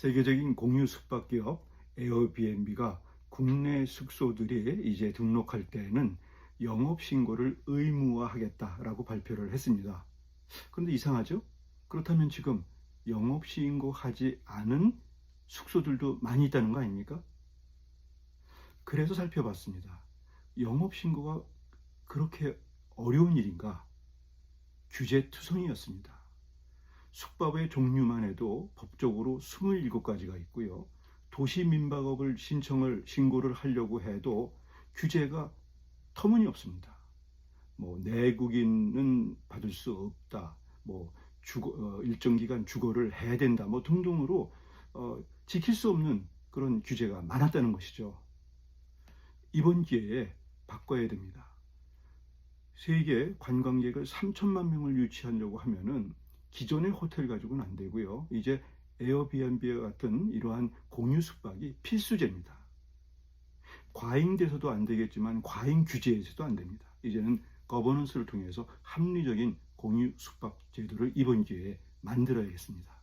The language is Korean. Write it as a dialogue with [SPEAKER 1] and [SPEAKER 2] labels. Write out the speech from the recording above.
[SPEAKER 1] 세계적인 공유 숙박 기업 에어비앤비가 국내 숙소들이 이제 등록할 때에는 영업 신고를 의무화하겠다라고 발표를 했습니다. 그런데 이상하죠? 그렇다면 지금 영업 신고하지 않은 숙소들도 많이 있다는 거 아닙니까? 그래서 살펴봤습니다. 영업 신고가 그렇게 어려운 일인가? 규제 투성이었습니다. 숙박의 종류만 해도 법적으로 27가지가 있고요. 도시 민박업을 신청을 신고를 하려고 해도 규제가 터무니없습니다. 뭐 내국인은 받을 수 없다. 뭐 주거 어, 일정 기간 주거를 해야 된다. 뭐 등등으로 어, 지킬 수 없는 그런 규제가 많았다는 것이죠. 이번 기회에 바꿔야 됩니다. 세계 관광객을 3천만 명을 유치하려고 하면은 기존의 호텔 가지고는 안 되고요. 이제 에어비앤비와 같은 이러한 공유 숙박이 필수제입니다. 과잉돼서도 안 되겠지만 과잉 규제에서도 안 됩니다. 이제는 거버넌스를 통해서 합리적인 공유 숙박 제도를 이번 기회에 만들어야겠습니다.